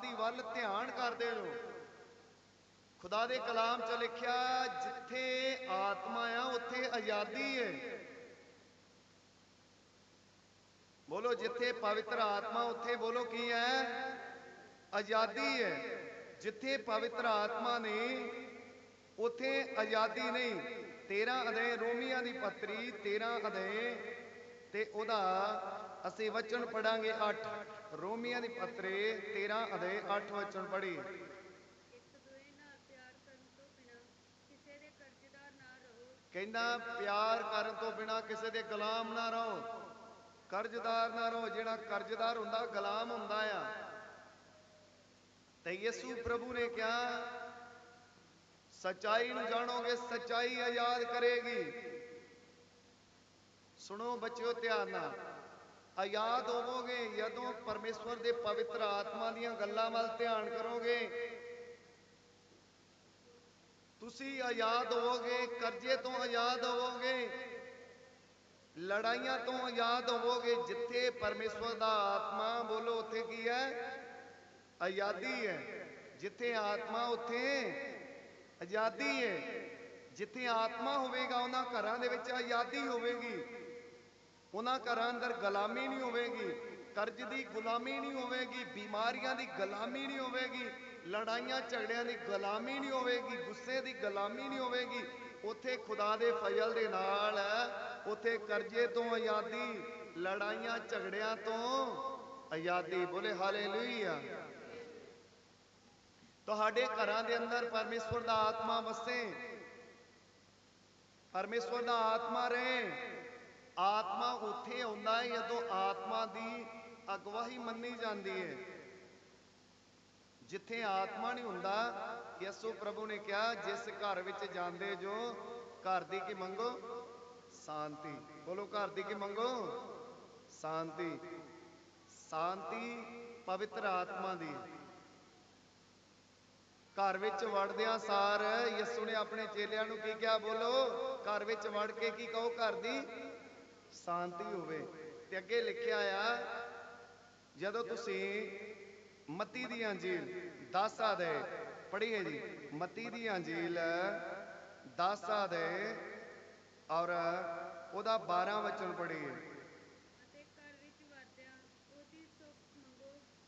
ਦੀ ਵੱਲ ਧਿਆਨ ਕਰਦੇ ਰਹੋ। ਖੁਦਾ ਦੇ ਕਲਾਮ 'ਚ ਲਿਖਿਆ, ਜਿੱਥੇ ਆਤਮਾ ਆ, ਉੱਥੇ ਆਜ਼ਾਦੀ ਹੈ ਬੋਲੋ, ਜਿੱਥੇ ਪਵਿੱਤਰ ਆਤਮਾ, ਉੱਥੇ ਬੋਲੋ ਕੀ ਹੈ? ਆਜ਼ਾਦੀ ਹੈ ਜਿੱਥੇ ਪਵਿੱਤਰ ਆਤਮਾ ਨੇ, ਉੱਥੇ ਆਜ਼ਾਦੀ ਨਹੀਂ। 13 ਅਧਿਆਇ ਰੋਮੀਆਂ ਦੀ ਪੱਤਰੀ 13 ਅਧਿਆਇ ਤੇ ਉਹਦਾ ਅਸੀਂ ਵਚਨ ਪੜਾਂਗੇ 8 ਰੋਮੀਆਂ ਦੀ ਪੱਤਰੀ 13 ਅਧਿਆਇ 8 ਵਚਨ ਪੜੀ ਇੱਕ ਪਿਆਰ ਕਰਨ ਤੋਂ ਬਿਨਾਂ ਕਿਸੇ ਦੇ ਕਹਿੰਦਾ, ਪਿਆਰ ਕਰਨ ਤੋਂ ਬਿਨਾ ਕਿਸੇ ਦੇ ਗੁਲਾਮ ਨਾ ਰਹੋ। ਕਰਜ਼ਦਾਰ ਨਾ ਰਹੋ, ਜਿਹੜਾ ਕਰਜ਼ਦਾਰ ਹੁੰਦਾ, ਗੁਲਾਮ ਹੁੰਦਾ ਆ। ਤੇ ਯਿਸੂ ਪ੍ਰਭੂ ਨੇ ਕਿਹਾ, ਸਚਾਈ ਨੂੰ ਜਾਣੋਗੇ, ਸਚਾਈ ਆਜ਼ਾਦ ਕਰੇਗੀ। ਸੁਣੋ ਬੱਚਿਓ ਧਿਆਨ ਨਾਲ। ਆਜ਼ਾਦ ਹੋਵੋਗੇ, ਜਦੋਂ ਪਰਮੇਸ਼ਵਰ ਦੇ ਪਵਿੱਤਰ ਆਤਮਾ ਦੀਆਂ ਗੱਲਾਂ ਵੱਲ ਧਿਆਨ ਕਰੋਗੇ। ਤੁਸੀਂ ਆਜ਼ਾਦ ਹੋਵੋਗੇ, ਕਰਜ਼ੇ ਤੋਂ ਆਜ਼ਾਦ ਹੋਵੋਗੇ, ਲੜਾਈਆਂ ਤੋਂ ਆਜ਼ਾਦ ਹੋਵੋਗੇ, ਜਿੱਥੇ ਪਰਮੇਸ਼ਵਰ ਦਾ ਆਤਮਾ, ਬੋਲੋ ਉੱਥੇ ਕੀ ਹੈ? ਆਜ਼ਾਦੀ ਹੈ। ਜਿੱਥੇ ਆਤਮਾ ਉੱਥੇ ਆਜ਼ਾਦੀ ਹੈ। ਜਿੱਥੇ ਆਤਮਾ ਹੋਵੇਗਾ, ਉਹਨਾਂ ਘਰਾਂ ਦੇ ਵਿੱਚ ਆਜ਼ਾਦੀ ਹੋਵੇਗੀ। ਉਹਨਾਂ ਘਰਾਂ ਅੰਦਰ ਗੁਲਾਮੀ ਨਹੀਂ ਹੋਵੇਗੀ, ਕਰਜ਼ ਦੀ ਗੁਲਾਮੀ ਨਹੀਂ ਹੋਵੇਗੀ, ਬਿਮਾਰੀਆਂ ਦੀ ਗੁਲਾਮੀ ਨਹੀਂ ਹੋਵੇਗੀ, ਲੜਾਈਆਂ ਝਗੜਿਆਂ ਦੀ ਗੁਲਾਮੀ ਨਹੀਂ ਹੋਵੇਗੀ, ਗੁੱਸੇ ਦੀ ਗੁਲਾਮੀ ਨਹੀਂ ਹੋਵੇਗੀ, ਉੱਥੇ ਖੁਦਾ ਦੇ ਫਜ਼ਲ ਦੇ ਨਾਲ, ਉੱਥੇ ਕਰਜ਼ੇ ਤੋਂ ਆਜ਼ਾਦੀ, ਲੜਾਈਆਂ ਝਗੜਿਆਂ ਤੋਂ ਆਜ਼ਾਦੀ। ਬੋਲੇ ਹਾਲੇਲੂਇਆ। ਤੁਹਾਡੇ ਘਰਾਂ ਦੇ ਅੰਦਰ ਪਰਮੇਸ਼ਵਰ ਦਾ ਆਤਮਾ ਵਸੇ, ਪਰਮੇਸ਼ਵਰ ਦਾ ਆਤਮਾ ਰਹੇ। ਆਤਮਾ ਉੱਥੇ ਆਉਂਦਾ ਹੈ ਜਦੋਂ ਆਤਮਾ ਦੀ ਅਗਵਾਈ ਮੰਨੀ ਜਾਂਦੀ ਹੈ ਜਿੱਥੇ ਆਤਮਾ ਨਹੀਂ ਹੁੰਦਾ ਯਿਸੂ ਪ੍ਰਭੂ ਨੇ ਕਿਹਾ ਜਿਸ ਘਰ ਵਿੱਚ ਜਾਂਦੇ ਜੋ ਘਰ ਦੀ ਕੀ ਮੰਗੋ ਸ਼ਾਂਤੀ ਬੋਲੋ ਘਰ ਦੀ ਕੀ ਮੰਗੋ ਸ਼ਾਂਤੀ ਸ਼ਾਂਤੀ ਪਵਿੱਤਰ ਆਤਮਾ ਦੀ ਘਰ ਵਿੱਚ ਵੜਦਿਆਂ ਸਾਰ ਯਿਸੂ ਨੇ ਆਪਣੇ ਚੇਲਿਆਂ ਨੂੰ ਕੀ ਕਿਹਾ ਬੋਲੋ ਘਰ ਵਿੱਚ ਵੜ ਕੇ ਕੀ ਕਹੋ ਘਰ ਦੀ ਸ਼ਾਂਤੀ ਹੋਵੇ। ਤੇ ਅੱਗੇ ਲਿਖਿਆ ਆ ਜਦੋਂ ਤੁਸੀਂ ਮਤੀ ਦੀ ਅੰਜੀਲ 10 ਆਦੇ ਪੜ੍ਹੀਏ ਜੀ ਮਤੀ ਦੀ ਅੰਜੀਲ 10 ਆਦੇ ਔਰ ਉਹਦਾ 12 ਵਚਨ ਪੜ੍ਹੀਏ।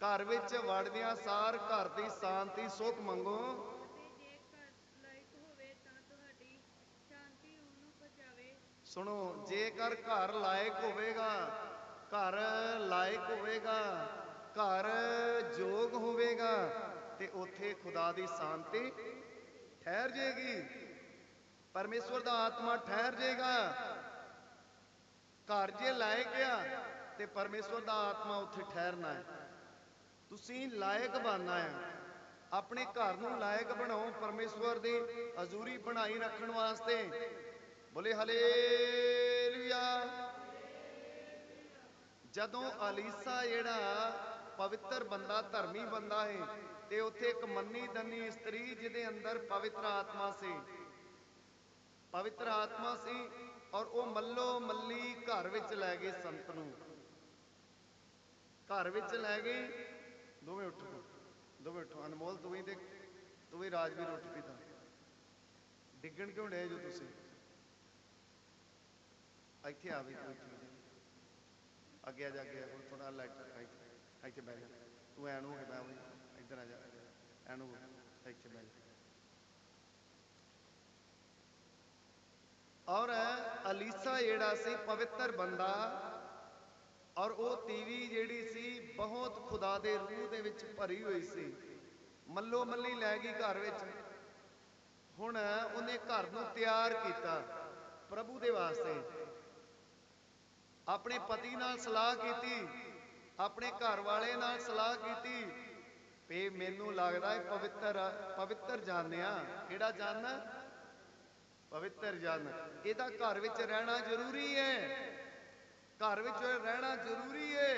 ਘਰ ਵਿੱਚ ਵੜਦਿਆਂ ਸਾਰ ਘਰ ਦੀ ਸ਼ਾਂਤੀ ਸੁੱਖ ਮੰਗੋ ਅਤੇ ਜੇ ਘਰ ਲਾਇਕ ਹੋਵੇ ਤਾਂ ਤੁਹਾਡੀ ਸ਼ਾਂਤੀ ਉਹਨੂੰ ਪਹੁੰਚਾਵੇ ਸੁਣੋ, ਜੇਕਰ ਘਰ ਲਾਇਕ ਹੋਵੇਗਾ, ਘਰ ਲਾਇਕ ਹੋਵੇਗਾ, ਘਰ ਯੋਗ ਹੋਵੇਗਾ, ਤੇ ਉੱਥੇ ਖੁਦਾ ਦੀ ਸ਼ਾਂਤੀ ਠਹਿਰ ਜੇਗੀ। ਪਰਮੇਸ਼ਵਰ ਦਾ ਆਤਮਾ ਠਹਿਰ ਜੇਗਾ। ਘਰ ਜੇ ਲਾਇਕ ਆ, ਤੇ ਪਰਮੇਸ਼ਵਰ ਦਾ ਆਤਮਾ ਉੱਥੇ ਠਹਿਰਨਾ ਹੈ। ਤੁਸੀਂ ਲਾਇਕ ਬਣਨਾ ਹੈ। ਆਪਣੇ ਘਰ ਨੂੰ ਲਾਇਕ ਬਣਾਓ, ਪਰਮੇਸ਼ਵਰ ਦੀ ਹਜ਼ੂਰੀ ਬਣਾਈ ਰੱਖਣ ਵਾਸਤੇ। ਬੋਲੇ ਹਲੇਲੂਇਆ। ਜਦੋਂ ਅਲੀਸਾ ਜਿਹੜਾ ਪਵਿੱਤਰ ਬੰਦਾ, ਧਰਮੀ ਬੰਦਾ ਹੈ ਤੇ ਉੱਥੇ ਇੱਕ ਮੰਨੀ ਦੰਨੀ ਇਸਤਰੀ ਜਿਹਦੇ ਅੰਦਰ ਪਵਿੱਤਰ ਆਤਮਾ ਸੀ। ਪਵਿੱਤਰ ਆਤਮਾ ਸੀ ਔਰ ਉਹ ਮੱਲੋ ਮੱਲੀ ਘਰ ਵਿੱਚ ਲੈ ਗਏ ਸੰਤ ਨੂੰ। ਘਰ ਵਿੱਚ ਲੈ ਗਏ ਦੋਵੇਂ ਉੱਠੋ ਦੋਵੇਂ ਉੱਠੋ ਅਨਮੋਲ, ਤੂੰ ਵੀ ਤੇ ਤੂੰ ਵੀ ਰਾਜਵੀਰ ਉੱਠ ਵੀ ਤਾਂ ਡਿੱਗਣ ਕਿਉਂ ਡੇ ਜੋ ਤੁਸੀਂ? ਇੱਥੇ ਆ ਵੀ ਤੂੰ ਅੱਗੇ ਜਾ ਅੱਗੇ ਹੁਣ ਥੋੜਾ ਲਾਈਟ ਇੱਥੇ ਇੱਥੇ ਬਹਿ ਜਾ। ਤੂੰ ਐਨ ਹੋ ਕੇ ਬਹਿ ਬਈ ਇੱਧਰ ਆ ਜਾ। ਐਨ ਹੋ ਇੱਥੇ ਬਹਿ ਜਾ। ਔਰ ਅਲੀਸਾ ਜਿਹੜਾ ਸੀ ਪਵਿੱਤਰ ਬੰਦਾ, ਔਰ ਉਹ ਤੀਵੀ ਜਿਹੜੀ ਸੀ ਬਹੁਤ ਖੁਦਾ ਦੇ ਰੂਹ ਦੇ ਵਿੱਚ ਭਰੀ ਹੋਈ ਸੀ। ਮੱਲੋ ਮੱਲੀ ਲੈ ਗਈ ਘਰ ਵਿੱਚ। ਹੁਣ ਉਹਨੇ ਘਰ ਨੂੰ ਤਿਆਰ ਕੀਤਾ ਪ੍ਰਭੂ ਦੇ ਵਾਸਤੇ। ਆਪਣੇ ਪਤੀ ਨਾਲ ਸਲਾਹ ਕੀਤੀ, ਆਪਣੇ ਘਰ ਵਾਲੇ ਨਾਲ ਸਲਾਹ ਕੀਤੀ, ਵੀ ਮੈਨੂੰ ਲੱਗਦਾ ਹੈ ਪਵਿੱਤਰ ਪਵਿੱਤਰ ਜਾਣਿਆ ਕਿਹੜਾ ਜਾਣਨਾ ਪਵਿੱਤਰ ਜਨ। ਇਹਦਾ ਘਰ ਵਿੱਚ ਰਹਿਣਾ ਜ਼ਰੂਰੀ ਹੈ। ਘਰ ਵਿੱਚ ਰਹਿਣਾ ਜ਼ਰੂਰੀ ਹੈ।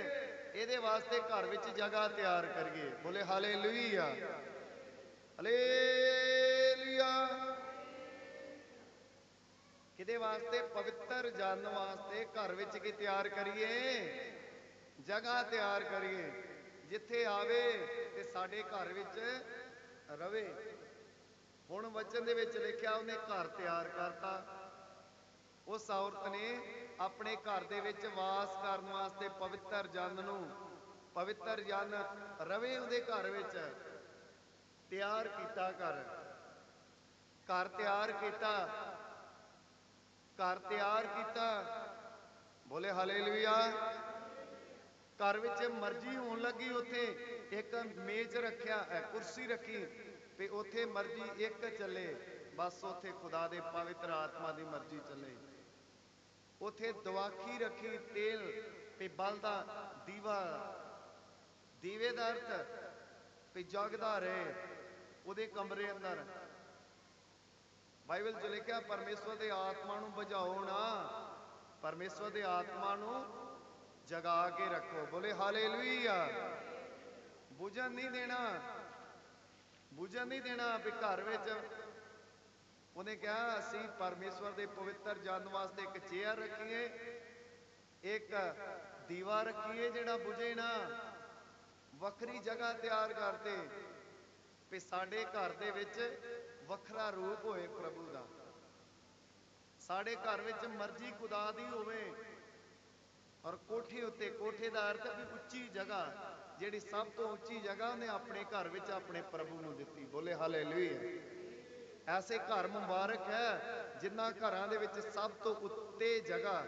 ਇਹਦੇ ਵਾਸਤੇ ਘਰ ਵਿੱਚ ਜਗ੍ਹਾ ਤਿਆਰ ਕਰੀਏ। ਬੋਲੇ ਹਾਲੇਲੂਇਆ। ਹਾਲੇਲੂਇਆ। ਕਿਹਦੇ ਵਾਸਤੇ? ਪਵਿੱਤਰ ਜਨ ਵਾਸਤੇ। ਘਰ ਵਿੱਚ ਕੀ ਤਿਆਰ ਕਰੀਏ? ਜਗ੍ਹਾ ਤਿਆਰ ਕਰੀਏ। ਜਿੱਥੇ ਆਵੇ ਤੇ ਸਾਡੇ ਘਰ ਵਿੱਚ ਰਵੇ। ਹੁਣ ਵਚਨ ਦੇ ਵਿੱਚ ਲਿਖਿਆ, ਉਹਨੇ ਘਰ ਤਿਆਰ ਕਰਤਾ। ਉਸ ਔਰਤ ਨੇ ਆਪਣੇ ਘਰ ਦੇ ਵਿੱਚ ਵਾਸ ਕਰਨ ਵਾਸਤੇ ਪਵਿੱਤਰ ਜਨ ਨੂੰ, ਪਵਿੱਤਰ ਜਨ ਰਵੇ ਉਹਦੇ ਘਰ ਵਿੱਚ। ਤਿਆਰ ਕੀਤਾ ਘਰ। ਘਰ ਤਿਆਰ ਕੀਤਾ। ਘਰ ਤਿਆਰ ਕੀਤਾ। ਬੋਲੇ ਹਾਲੇਲੂਇਆ ਘਰ ਵਿੱਚ ਮਰਜ਼ੀ ਹੋਣ ਲੱਗੀ, ਉੱਥੇ ਇੱਕ ਮੇਜ਼ ਰੱਖਿਆ ਕੁਰਸੀ ਰੱਖੀ ਤੇ ਉੱਥੇ ਮਰਜ਼ੀ ਇੱਕ ਚੱਲੇ। ਬਸ ਉੱਥੇ ਖੁਦਾ ਦੇ ਪਵਿੱਤਰ ਆਤਮਾ ਦੀ ਮਰਜ਼ੀ ਚੱਲੇ। ਉੱਥੇ ਦਵਾਖੀ ਰੱਖੀ, ਤੇਲ ਤੇ ਬਲਦਾ ਦੀਵਾ ਦੀਵੇ। ਦਾ ਅਰਥ ਵੀ ਜਗਦਾ ਰਹੇ, ਉਹਦੇ ਕਮਰੇ ਅੰਦਰ ਬਾਈਬਲ 'ਚ ਲਿਖਿਆ, ਪਰਮੇਸ਼ਵਰ ਦੇ ਆਤਮਾ ਨੂੰ ਬੁਝਾਓ ਨਾ। ਪਰਮੇਸ਼ਵਰ ਦੇ ਆਤਮਾ ਨੂੰ ਜਗਾ ਕੇ ਰੱਖੋ। ਬੋਲੇ, ਹਾਲੇਲੂਇਆ। ਬੁਝਣ ਨਹੀਂ ਦੇਣਾ। ਬੁਝਣ ਨਹੀਂ ਦੇਣਾ ਵੀ ਘਰ ਵਿੱਚ ਉਹਨੇ ਕਿਹਾ, ਅਸੀਂ ਪਰਮੇਸ਼ਵਰ ਦੇ ਪਵਿੱਤਰ ਜਨ ਵਾਸਤੇ ਇੱਕ ਚੇਅਰ ਰੱਖੀਏ, ਇੱਕ ਦੀਵਾ ਰੱਖੀਏ ਜਿਹੜਾ ਬੁਝੇ ਨਾ। ਵੱਖਰੀ ਜਗ੍ਹਾ ਤਿਆਰ ਕਰਤੇ ਵੀ ਸਾਡੇ ਘਰ ਦੇ ਵਿੱਚ ਵੱਖਰਾ ਰੂਪ ਹੋਏ ਪ੍ਰਭੂ ਦਾ। ਸਾਡੇ ਘਰ ਵਿੱਚ ਮਰਜ਼ੀ ਖੁਦਾ ਦੀ ਹੋਵੇ। ਔਰ ਕੋਠੇ ਉੱਤੇ ਕੋਠੇ ਦਾ ਅਰਥ ਵੀ ਉੱਚੀ ਜਗ੍ਹਾ, ਜਿਹੜੀ ਸਭ ਤੋਂ ਉੱਚੀ ਜਗ੍ਹਾ ਉਹਨੇ ਆਪਣੇ ਘਰ ਵਿੱਚ ਆਪਣੇ ਪ੍ਰਭੂ ਨੂੰ ਦਿੱਤੀ। ਬੋਲੇ ਹਾਲੇਲੂਇਆ। ਐਸੇ ਘਰ ਮੁਬਾਰਕ ਹੈ ਜਿਨ੍ਹਾਂ ਘਰਾਂ ਦੇ ਵਿੱਚ ਸਭ ਤੋਂ ਉੱਤੇ ਜਗ੍ਹਾ।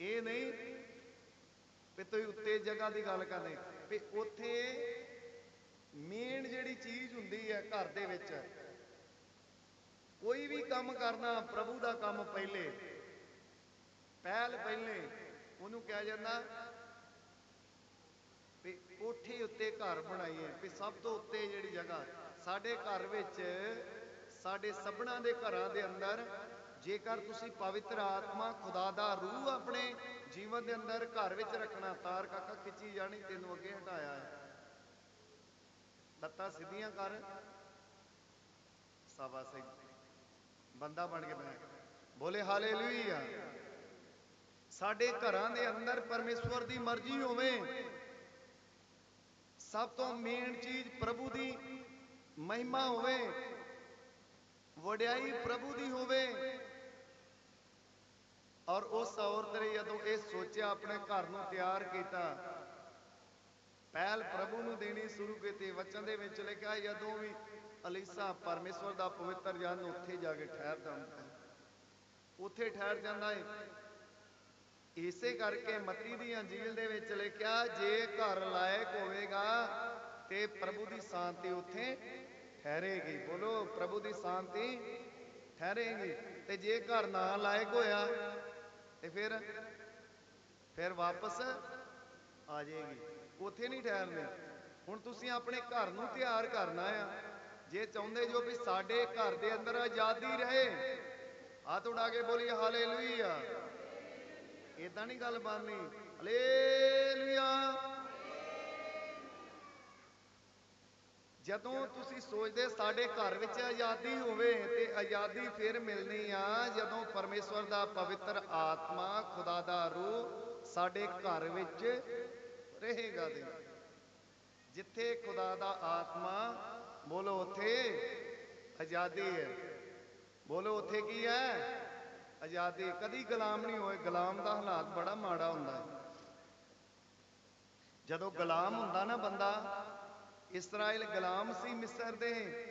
ਇਹ ਨਹੀਂ ਵੀ ਤੁਸੀਂ ਉੱਤੇ ਜਗ੍ਹਾ ਦੀ ਗੱਲ ਕਰਦੇ। ਵੀ ਉੱਥੇ ਮੇਨ ਜਿਹੜੀ ਚੀਜ਼ ਹੁੰਦੀ ਹੈ ਘਰ ਦੇ ਵਿੱਚ ਕੋਈ ਵੀ ਕੰਮ ਕਰਨਾ ਪ੍ਰਭੂ ਦਾ ਕੰਮ ਪਹਿਲੇ। ਪਹਿਲ ਪਹਿਲੇ, ਉਹਨੂੰ ਕਿਹਾ ਜਾਂਦਾ ਵੀ ਕੋਠੇ ਉੱਤੇ ਘਰ ਬਣਾਈਏ। ਵੀ ਸਭ ਤੋਂ ਉੱਤੇ ਜਿਹੜੀ ਜਗ੍ਹਾ, ਸਾਡੇ ਘਰ ਵਿੱਚ, ਸਾਡੇ ਸਭਨਾ ਦੇ ਘਰਾਂ ਦੇ ਅੰਦਰ, ਜੇਕਰ ਤੁਸੀਂ ਪਵਿੱਤਰ ਆਤਮਾ, ਖੁਦਾ ਦਾ ਰੂਹ ਆਪਣੇ ਜੀਵਨ ਦੇ ਅੰਦਰ ਘਰ ਵਿੱਚ ਰੱਖਣਾ, ਤਾਰ ਕਾਕਾ ਖਿੱਚੀ ਜਾਣੀ, ਤੈਨੂੰ ਅੱਗੇ ਹਟਾਇਆ ਹੈ। ਲੱਤਾਂ ਸਿੱਧੀਆਂ ਕਰ। ਸਾਬਾ ਸਿੰਘ ਬੰਦਾ ਬਣ ਕੇ ਬਣਾ। ਬੋਲੇ ਹਾਲੇਲੂਇਆ। ਸਾਡੇ ਘਰਾਂ ਦੇ ਅੰਦਰ ਪਰਮੇਸ਼ਵਰ ਦੀ ਮਰਜ਼ੀ ਹੋਵੇ, ਸਭ ਤੋਂ ਮੇਨ ਚੀਜ਼ ਪ੍ਰਭੂ ਦੀ ਮਹਿਮਾ ਹੋਵੇ, ਵਡਿਆਈ ਪ੍ਰਭੂ ਦੀ ਹੋਵੇ, ਔਰ ਉਸ ਔਰਤ ਨੇ ਜਦੋਂ ਇਹ ਸੋਚਿਆ, ਆਪਣੇ ਘਰ ਨੂੰ ਤਿਆਰ ਕੀਤਾ, ਪਹਿਲ ਪ੍ਰਭੂ ਨੂੰ ਦੇਣੀ ਸ਼ੁਰੂ ਕੀਤੀ, ਵਚਨ ਦੇ ਵਿੱਚ ਲਿਖਿਆ, ਜਦੋਂ ਵੀ ਅਲੀਸਾ ਪਰਮੇਸ਼ਵਰ ਦਾ ਪਵਿੱਤਰ ਜਨ ਉੱਥੇ ਜਾ ਕੇ ਠਹਿਰਦਾ ਹੁੰਦਾ ਹੈ। ਉੱਥੇ ਠਹਿਰ ਜਾਂਦਾ ਹੈ। ਇਸੇ ਕਰਕੇ ਮਤੀ ਦੀ ਅੰਜੀਲ ਦੇ ਵਿੱਚ ਲਿਖਿਆ, ਜੇ ਘਰ ਲਾਇਕ ਹੋਵੇਗਾ ਤੇ ਪ੍ਰਭੂ ਦੀ ਸ਼ਾਂਤੀ ਉੱਥੇ ਠਹਿਰੇਗੀ। ਬੋਲੋ, ਪ੍ਰਭੂ ਦੀ ਸ਼ਾਂਤੀ ਠਹਿਰੇਗੀ ਤੇ ਜੇ ਘਰ ਨਾ ਲਾਇਕ ਹੋਇਆ ਤੇ ਫਿਰ ਫਿਰ ਵਾਪਸ ਆ ਜਾਏਗੀ। ਉੱਥੇ ਨਹੀਂ ਠਹਿਰਨੇ। ਹੁਣ ਤੁਸੀਂ ਆਪਣੇ ਘਰ ਨੂੰ ਤਿਆਰ ਕਰਨਾ ਆ। ਜੇ ਚਾਹੁੰਦੇ ਜੋ ਵੀ ਸਾਡੇ ਘਰ ਦੇ ਅੰਦਰ ਆਜ਼ਾਦੀ ਰਹੇ, ਹੱਥ ਉਡਾ ਕੇ ਬੋਲੀ ਹਾਲੇਲੂਇਆ। ਇਦਾਂ ਨਹੀਂ ਗੱਲ ਬਣਨੀ। ਹਾਲੇਲੂਇਆ। ਜਦੋਂ ਤੁਸੀਂ ਸੋਚਦੇ ਸਾਡੇ ਘਰ ਵਿੱਚ ਆਜ਼ਾਦੀ ਹੋਵੇ ਤੇ ਆਜ਼ਾਦੀ ਫਿਰ ਮਿਲਣੀ ਆ, ਜਦੋਂ ਪਰਮੇਸ਼ਵਰ ਦਾ ਪਵਿੱਤਰ ਆਤਮਾ, ਖੁਦਾ ਦਾ ਰੂਹ ਸਾਡੇ ਘਰ ਵਿੱਚ ਰਹੇਗਾ ਦੇ ਜਿੱਥੇ ਖੁਦਾ ਦਾ ਆਤਮਾ ਬੋਲੋ, ਉੱਥੇ ਆਜ਼ਾਦੀ ਹੈ। ਬੋਲੋ, ਉੱਥੇ ਕੀ ਹੈ? ਆਜ਼ਾਦੀ। ਕਦੀ ਗੁਲਾਮ ਨਹੀਂ ਹੋਏ। ਗੁਲਾਮ ਦਾ ਹਾਲਾਤ ਬੜਾ ਮਾੜਾ ਹੁੰਦਾ ਹੈ। ਜਦੋਂ ਗੁਲਾਮ ਹੁੰਦਾ ਨਾ ਬੰਦਾ, ਇਸਰਾਇਲ ਗੁਲਾਮ ਸੀ ਮਿਸਰ ਦੇ।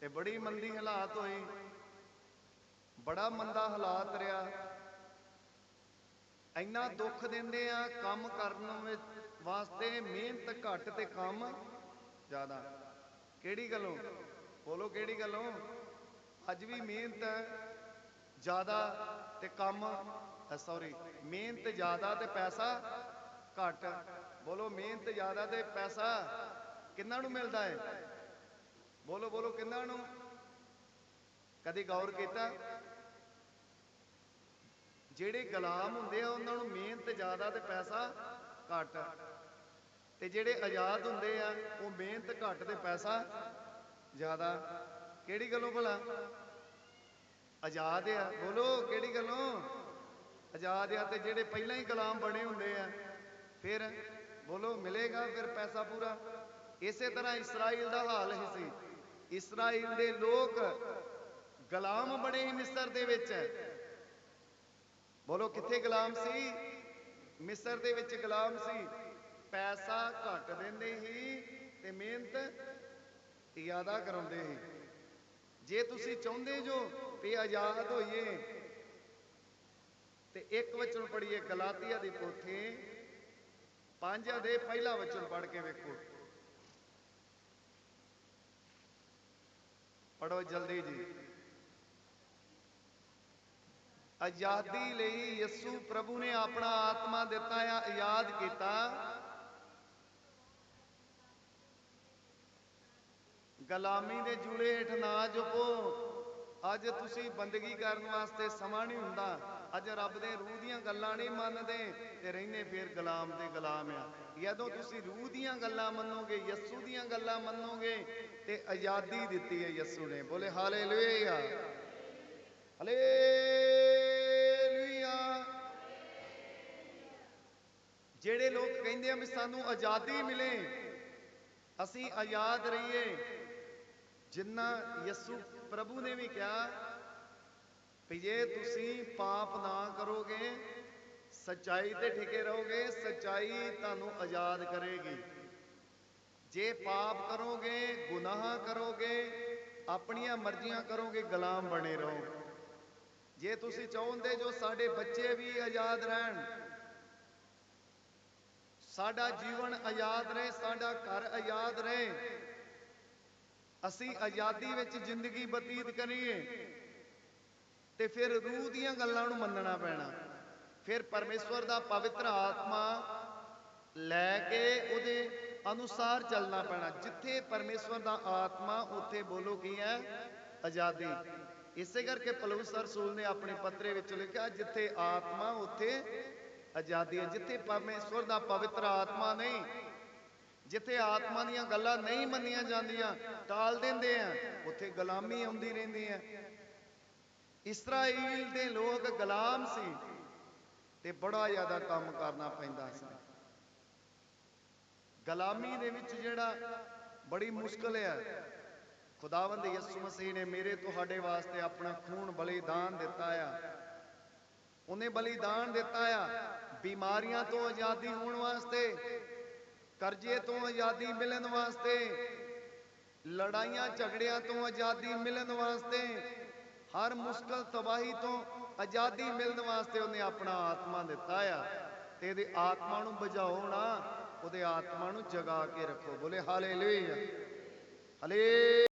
ਤੇ ਬੜੀ ਮੰਦੀ ਹਾਲਾਤ ਹੋਈ ਬੜਾ ਮੰਦਾ ਹਾਲਾਤ ਰਿਹਾ। ਇੰਨਾ ਦੁੱਖ ਦਿੰਦੇ ਆ ਕੰਮ ਕਰਨ ਵਿੱਚ ਵਾਸਤੇ ਮਿਹਨਤ ਘੱਟ ਤੇ ਕੰਮ ਜ਼ਿਆਦਾ। ਕਿਹੜੀ ਗੱਲੋਂ? ਬੋਲੋ ਕਿਹੜੀ ਗੱਲੋਂ? ਅੱਜ ਵੀ ਮਿਹਨਤ ਜ਼ਿਆਦਾ ਤੇ ਕੰਮ ਸੌਰੀ ਮਿਹਨਤ ਜ਼ਿਆਦਾ ਤੇ ਪੈਸਾ ਘੱਟ। ਬੋਲੋ ਮਿਹਨਤ ਜ਼ਿਆਦਾ ਤੇ ਪੈਸਾ ਕਿੰਨਾ ਨੂੰ ਮਿਲਦਾ ਹੈ? ਬੋਲੋ ਬੋਲੋ ਕਿੰਨਾ ਨੂੰ? ਕਦੇ ਗੌਰ ਕੀਤਾ? ਜਿਹੜੇ ਗੁਲਾਮ ਹੁੰਦੇ ਆ, ਉਹਨਾਂ ਨੂੰ ਮਿਹਨਤ ਜ਼ਿਆਦਾ ਤੇ ਪੈਸਾ ਘੱਟ। ਤੇ ਜਿਹੜੇ ਆਜ਼ਾਦ ਹੁੰਦੇ ਆ, ਉਹ ਮਿਹਨਤ ਘੱਟ ਤੇ ਪੈਸਾ ਜ਼ਿਆਦਾ। ਕਿਹੜੀ ਗੱਲੋਂ ਭਲਾ? ਆਜ਼ਾਦ ਆ। ਬੋਲੋ, ਕਿਹੜੀ ਗੱਲੋਂ? ਆਜ਼ਾਦ ਆ ਤੇ ਜਿਹੜੇ ਪਹਿਲਾਂ ਹੀ ਗੁਲਾਮ ਬਣੇ ਹੁੰਦੇ ਆ, ਫਿਰ ਬੋਲੋ, ਮਿਲੇਗਾ ਫਿਰ ਪੈਸਾ ਪੂਰਾ। ਇਸੇ ਤਰ੍ਹਾਂ ਇਸਰਾਇਲ ਦਾ ਹਾਲ ਹੀ ਸੀ। ਇਸਰਾਇਲ ਦੇ ਲੋਕ ਗੁਲਾਮ ਬਣੇ ਸੀ ਮਿਸਰ ਦੇ ਵਿੱਚ। ਬੋਲੋ, ਕਿੱਥੇ ਗੁਲਾਮ ਸੀ? ਮਿਸਰ ਦੇ ਵਿੱਚ ਗੁਲਾਮ ਸੀ। ਪੈਸਾ ਘੱਟ ਦਿੰਦੇ ਸੀ ਤੇ ਮਿਹਨਤ ਜ਼ਿਆਦਾ ਕਰਾਉਂਦੇ ਸੀ। ਜੇ ਤੁਸੀਂ ਚਾਹੁੰਦੇ ਜੋ ਤੇ ਆਜ਼ਾਦ ਹੋਈਏ, ਤੇ ਇੱਕ ਵਚਨ ਪੜ੍ਹੀਏ, ਗਲਾਤੀਆ ਦੀ ਪੋਥੀ, ਪੰਜ ਦੇ ਪਹਿਲਾ ਵਚਨ ਪੜ੍ਹ ਕੇ ਵੇਖੋ। ਪੜੋ ਜਲਦੀ ਜੀ। ਆਜ਼ਾਦੀ ਲਈ ਯਿਸੂ ਪ੍ਰਭੂ ਨੇ ਆਪਣਾ ਆਤਮਾ ਦਿੱਤਾ ਆ, ਆਜ਼ਾਦ ਕੀਤਾ। ਗੁਲਾਮੀ ਦੇ ਜੂਲੇ ਹੇਠ ਨਾ ਜਪੋ। ਅੱਜ ਤੁਸੀਂ ਬੰਦਗੀ ਕਰਨ ਵਾਸਤੇ ਸਮਾਂ ਨਹੀਂ ਹੁੰਦਾ। ਅੱਜ ਰੱਬ ਦੇ ਰੂਹ ਦੀਆਂ ਗੱਲਾਂ ਨਹੀਂ ਮੰਨਦੇ ਤੇ ਰਹਿੰਦੇ ਫੇਰ ਗੁਲਾਮ ਤੇ ਗੁਲਾਮ ਆ। ਜਦੋਂ ਤੁਸੀਂ ਰੂਹ ਦੀਆਂ ਗੱਲਾਂ ਮੰਨੋਗੇ, ਯਿਸੂ ਦੀਆਂ ਗੱਲਾਂ ਮੰਨੋਗੇ ਤੇ ਆਜ਼ਾਦੀ ਦਿੱਤੀ ਹੈ ਯਿਸੂ ਨੇ। ਬੋਲੇ ਹਾਲੇਲੂਇਆ। ਹਾਲੇਲੂਇਆ। ਜਿਹੜੇ ਲੋਕ ਕਹਿੰਦੇ ਆ ਵੀ ਸਾਨੂੰ ਆਜ਼ਾਦੀ ਮਿਲੇ, ਅਸੀਂ ਆਜ਼ਾਦ ਰਹੀਏ ਜਿੰਨਾ ਯਿਸੂ ਪ੍ਰਭੂ ਨੇ ਵੀ ਕਿਹਾ ਵੀ ਜੇ ਤੁਸੀਂ ਪਾਪ ਨਾ ਕਰੋਗੇ, ਸਚਾਈ ਤੇ ਠਿਕੇ ਰਹੋਗੇ, ਸਚਾਈ ਤੁਹਾਨੂੰ ਆਜ਼ਾਦ ਕਰੇਗੀ। ਜੇ ਪਾਪ ਕਰੋਗੇ, ਗੁਨਾਹ ਕਰੋਗੇ, ਆਪਣੀਆਂ ਮਰਜ਼ੀਆਂ ਕਰੋਗੇ, ਗੁਲਾਮ ਬਣੇ ਰਹੋ। ਜੇ ਤੁਸੀਂ ਚਾਹੁੰਦੇ ਜੋ ਸਾਡੇ ਬੱਚੇ ਵੀ ਆਜ਼ਾਦ ਰਹਿਣ, ਸਾਡਾ ਜੀਵਨ ਆਜ਼ਾਦ ਰਹੇ, ਸਾਡਾ ਘਰ ਆਜ਼ਾਦ ਰਹੇ ਅਸੀਂ ਆਜ਼ਾਦੀ ਵਿੱਚ ਜ਼ਿੰਦਗੀ ਬਤੀਤ ਕਰੀਏ ਤੇ ਫਿਰ ਰੂਹ ਦੀਆਂ ਗੱਲਾਂ ਨੂੰ ਮੰਨਣਾ ਪੈਣਾ। ਫਿਰ ਪਰਮੇਸ਼ਵਰ ਦਾ ਪਵਿੱਤਰ ਆਤਮਾ ਲੈ ਕੇ ਉਹਦੇ ਅਨੁਸਾਰ ਚੱਲਣਾ ਪੈਣਾ। ਜਿੱਥੇ ਪਰਮੇਸ਼ਵਰ ਦਾ ਆਤਮਾ, ਉੱਥੇ ਬੋਲੋ ਕੀ ਹੈ? ਆਜ਼ਾਦੀ। ਇਸੇ ਕਰਕੇ ਪਲੂਸ ਰਸੂਲ ਨੇ ਆਪਣੇ ਪੱਤਰੇ ਵਿੱਚ ਲਿਖਿਆ, ਜਿੱਥੇ ਆਤਮਾ, ਉੱਥੇ ਆਜ਼ਾਦੀ ਹੈ। ਜਿੱਥੇ ਪਰਮੇਸ਼ਵਰ ਦਾ ਪਵਿੱਤਰ ਆਤਮਾ ਨਹੀਂ ਜਿੱਥੇ ਆਤਮਾ ਦੀਆਂ ਗੱਲਾਂ ਨਹੀਂ ਮੰਨੀਆਂ ਜਾਂਦੀਆਂ, ਟਾਲ ਦਿੰਦੇ ਆ, ਉੱਥੇ ਗੁਲਾਮੀ ਆਉਂਦੀ ਰਹਿੰਦੀ ਹੈ ਇਸਰਾਇਲ ਦੇ ਲੋਕ ਗੁਲਾਮ ਸੀ ਤੇ ਬੜਾ ਜ਼ਿਆਦਾ ਕੰਮ ਕਰਨਾ ਪੈਂਦਾ ਸੀ। ਗੁਲਾਮੀ ਦੇ ਵਿੱਚ ਜਿਹੜਾ ਬੜੀ ਮੁਸ਼ਕਲ ਹੈ ਖੁਦਾਵੰਦ ਯਿਸੂ ਮਸੀਹ ਨੇ ਮੇਰੇ ਤੁਹਾਡੇ ਵਾਸਤੇ ਆਪਣਾ ਖੂਨ ਬਲੀਦਾਨ ਦਿੱਤਾ ਆ। ਉਹਨੇ ਬਲੀਦਾਨ ਦਿੱਤਾ ਆ, ਬਿਮਾਰੀਆਂ ਤੋਂ ਆਜ਼ਾਦੀ ਹੋਣ ਵਾਸਤੇ ਕਰਜ਼ੇ ਤੋਂ ਆਜ਼ਾਦੀ ਮਿਲਣ ਵਾਸਤੇ, ਲੜਾਈਆਂ ਝਗੜਿਆਂ ਤੋਂ ਆਜ਼ਾਦੀ ਮਿਲਣ ਵਾਸਤੇ, ਹਰ ਮੁਸ਼ਕਲ ਤਬਾਹੀ ਤੋਂ ਆਜ਼ਾਦੀ ਮਿਲਣ ਵਾਸਤੇ ਉਹਨੇ ਆਪਣਾ ਆਤਮਾ ਦਿੱਤਾ ਆ ਤੇ ਇਹਦੇ ਆਤਮਾ ਨੂੰ ਬੁਝਾਓ ਨਾ, ਉਹਦੇ ਆਤਮਾ ਨੂੰ ਜਗਾ ਕੇ ਰੱਖੋ। ਬੋਲੇ, ਹਾਲੇਲੂਇਆ। ਹਲੇ